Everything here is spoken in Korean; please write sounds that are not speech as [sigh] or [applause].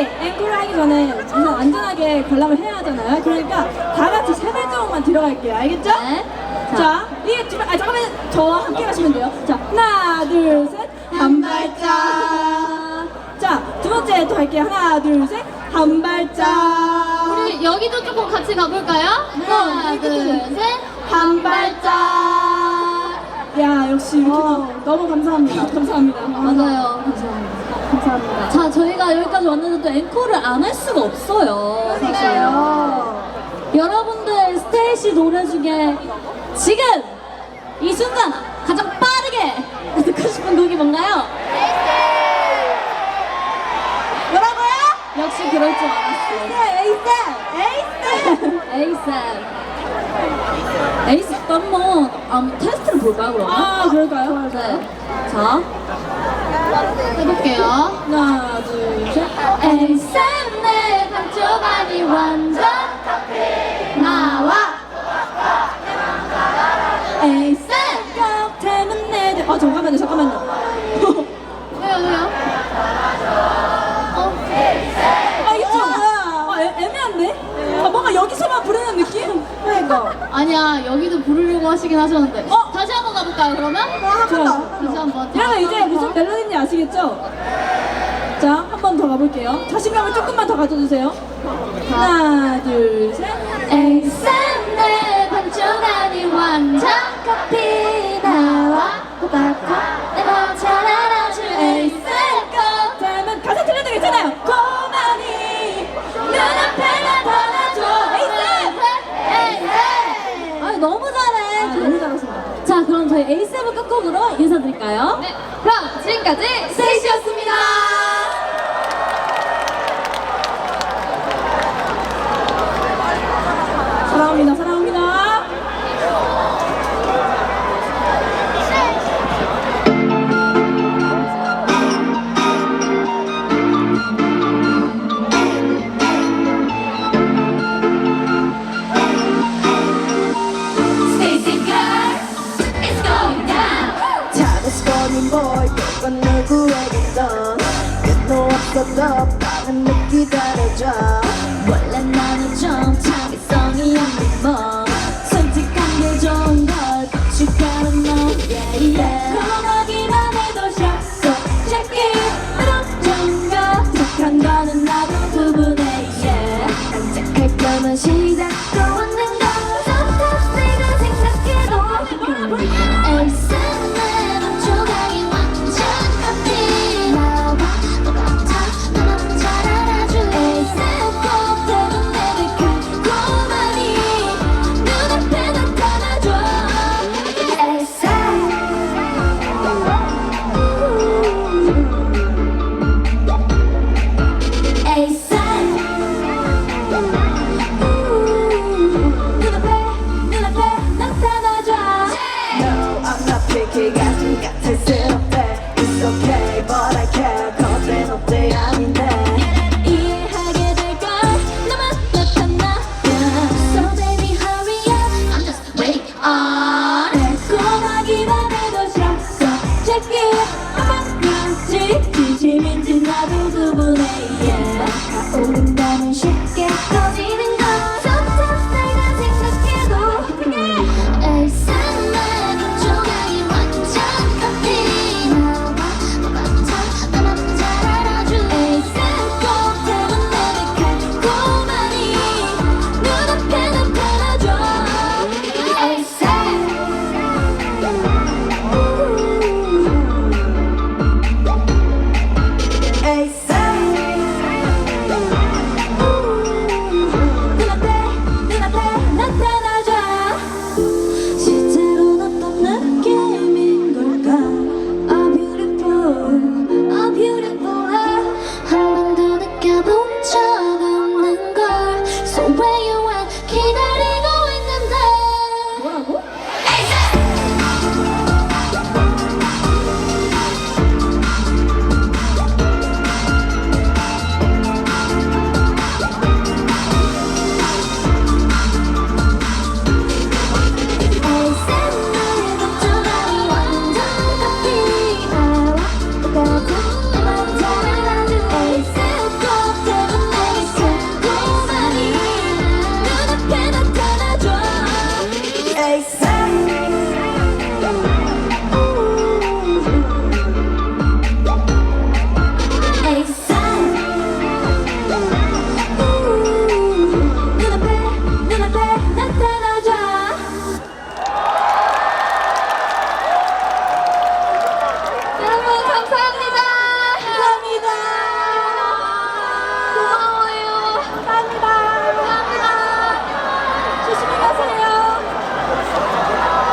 앵콜을 하기 전에 정말 안전하게 관람을 해야 하잖아요. 그러니까 다 같이 세발 정도만 들어갈게요. 알겠죠? 네. 자, 자 이게 두 발, 아 잠깐만 저와 함께 가시면 돼요. 자, 하나, 둘, 셋, 한 발짝. 자, 두 번째 또 할게요. 하나, 둘, 셋, 한 발짝. 우리 여기도 조금 같이 가볼까요? 네, 하나, 둘, 셋, 한 발짝. 야, 역시 이렇게 어. 너무 감사합니다. 감사합니다. 맞아요. 감사합니다. 감사합니다. 자, 저희가 여기까지 왔는데 또 앵콜을 안 할 수가 없어요. 사실. 여러분들 스테이시 노래 중에 지금 이 순간 가장 빠르게 [laughs] 듣고 싶은 곡이 뭔가요? 뭐라고요? 역시 그럴 줄 알았어. 네, 에이스! 에이스! 에이셉. 에이셉 한번 음, 테스트를 볼까요, 그러면? 아, 그럴까요? 네. 자. 해볼게요. 하나, 둘, 셋. 에이셉 내 한쪽안이 완전 나와. 아니야, 여기도 부르려고 하시긴 하셨는데. 어? 다시 한번 가볼까요, 그러면? 좋아. 다시 한 번. 여러분, 이제 무슨 멜로디인지 아시겠죠? 자, 한 번 더 가볼게요. 자신감을 조금만 더 가져주세요. 하나, 둘, 셋. 에이셉 내 반쪽안이 완전 커피 나와 호박화 인사드릴까요? 네 그럼 지금까지 없어도 밤은 기다려줘 원래 나는 좀 창의성이 없는 뭐. 솔직한 게 좋은 걸 고춧가루 너 yeah yeah 그만하기만 해도 샷소 check it 좀더 착한 거는 나도 구분해 yeah 깜짝할 거면 시작도 okay, but I can't. place.